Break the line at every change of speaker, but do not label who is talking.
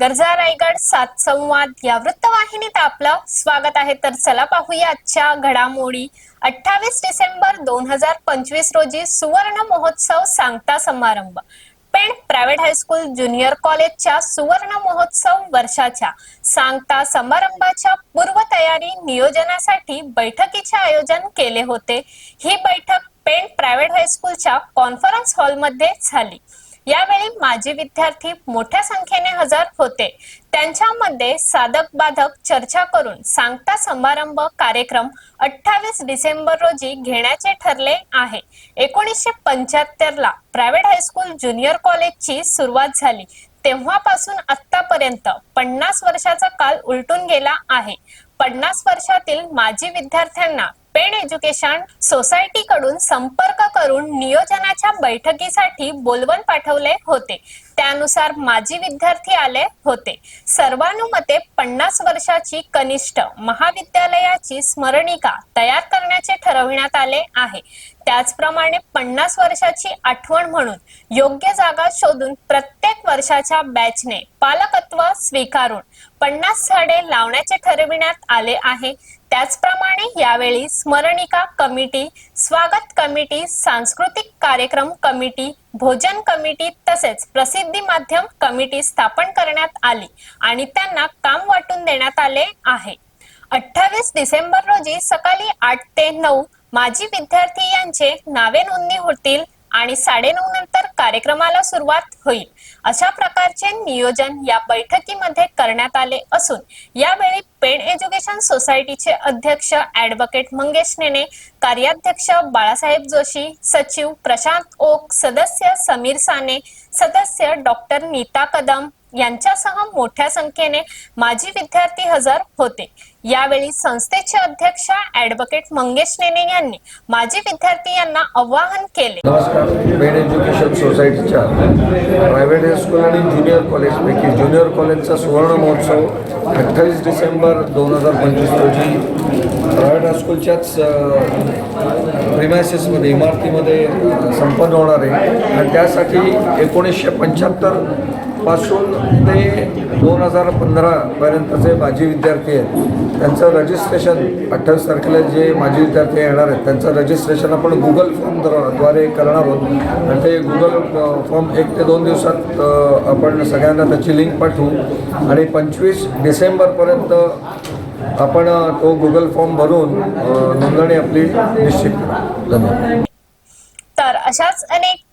गरजा रायगड सात संवाद या वृत्तवाहिनीत आपलं स्वागत आहे. तर चला पाहूया आजच्या घडामोडी. अठ्ठावीस डिसेंबर दोन हजार पंचवीस रोजी सुवर्ण महोत्सव सांगता समारंभ. पेण प्रायव्हेट हायस्कूल ज्युनियर कॉलेजच्या सुवर्ण महोत्सव वर्षाच्या सांगता समारंभाच्या पूर्वतयारी नियोजनासाठी बैठकीचे आयोजन केले होते. ही बैठक पेण प्रायव्हेट हायस्कूलच्या कॉन्फरन्स हॉलमध्ये झाली. यावेळी माजी विद्यार्थी मोठ्या संख्येने हजर होते. त्यांच्यामध्ये साधक बाधक चर्चा करून सांगता समारंभ कार्यक्रम अठ्ठावीस डिसेंबर रोजी घेण्याचे ठरले आहे. एकोणीसशे पंच्याहत्तर ला प्रायव्हेट हायस्कूल ज्युनियर कॉलेजची सुरुवात झाली. तेव्हापासून आतापर्यंत पन्नास वर्षाचा काल उलटून गेला आहे. पन्नास वर्षातील माजी विद्यार्थ्यांना पेण एज्युकेशन सोसायटीकडून संपर्क करून नियोजनाच्या बैठकीसाठी बोलवण पाठवले होते. त्यानुसार माजी विद्यार्थी आले होते. सर्वानुमते पन्नास वर्षाची कनिष्ठ महाविद्यालयाची स्मरणिका तयार करण्याचे ठरविण्यात आले आहे. त्याचप्रमाणे पन्नास वर्षाची आठवण म्हणून योग्य जागा शोधून प्रत्येक वर्षाच्या बॅचने पालकत्व स्वीकारून पन्नास झाडे लावण्याचे ठरविण्यात आले आहे. त्याचप्रमाणे यावेळी स्मरणिका कमिटी स्वागत कमिटी सांस्कृतिक कार्यक्रम कमिटी भोजन कमिटी तसेच प्रसिद्धी माध्यम कमिटी स्थापन करण्यात आली आणि त्यांना काम वाटून देण्यात आले आहे. अठ्ठावीस डिसेंबर रोजी सकाळी आठ ते नऊ माजी विद्यार्थी यांचे नावे नोंदणी होतील आणि साडेनऊ नऊ कार्यक्रमाला सुरुवात होईल. अशा प्रकारचे नियोजन या बैठकीमध्ये करण्यात आले असून यावेळी पेड एज्युकेशन सोसायटीचे अध्यक्ष ऍडव्होकेट मंगेश नेने कार्याध्यक्ष बाळासाहेब जोशी सचिव प्रशांत ओक सदस्य समीर साने सदस्य डॉक्टर नीता कदम यांच्यासह मोठ्या संख्येने माजी विद्यार्थी हजर होते. यावेळी संस्थेचे अध्यक्ष ऍडव्होकेट मंगेश नेने यांनी माजी विद्यार्थी यांना आवाहन केले.
नमस्कार. पेड एज्युकेशन सोसायटीच्या प्रायव्हेट हायस्कूल आणि ज्युनियर कॉलेजपैकी ज्युनियर कॉलेजचा सुवर्ण महोत्सव अठ्ठावीस डिसेंबर दोन हजार पंचवीस रोजी प्रायव्हेट हायस्कूलच्याच प्रिमायसेसमध्ये इमारतीमध्ये संपन्न होणार आहे. आणि त्यासाठी एकोणीसशे पंच्याहत्तर पासून ते दोन हजार पंधरापर्यंतचे माजी विद्यार्थी आहेत. त्यांचं रजिस्ट्रेशन अठ्ठावीस तारखेला जे माजी विद्यार्थी येणार आहेत त्यांचं रजिस्ट्रेशन आपण गुगल फॉर्मद्वारे करणार आहोत. आणि ते गुगल फॉर्म एक ते दोन दिवसात आपण सगळ्यांना त्याची लिंक पाठवू. आणि पंचवीस डिसेंबरपर्यंत आपण तो गुगल फॉर्म भरून नोंदणी आपली निश्चित धन्यवाद.
तर अशाच अनेक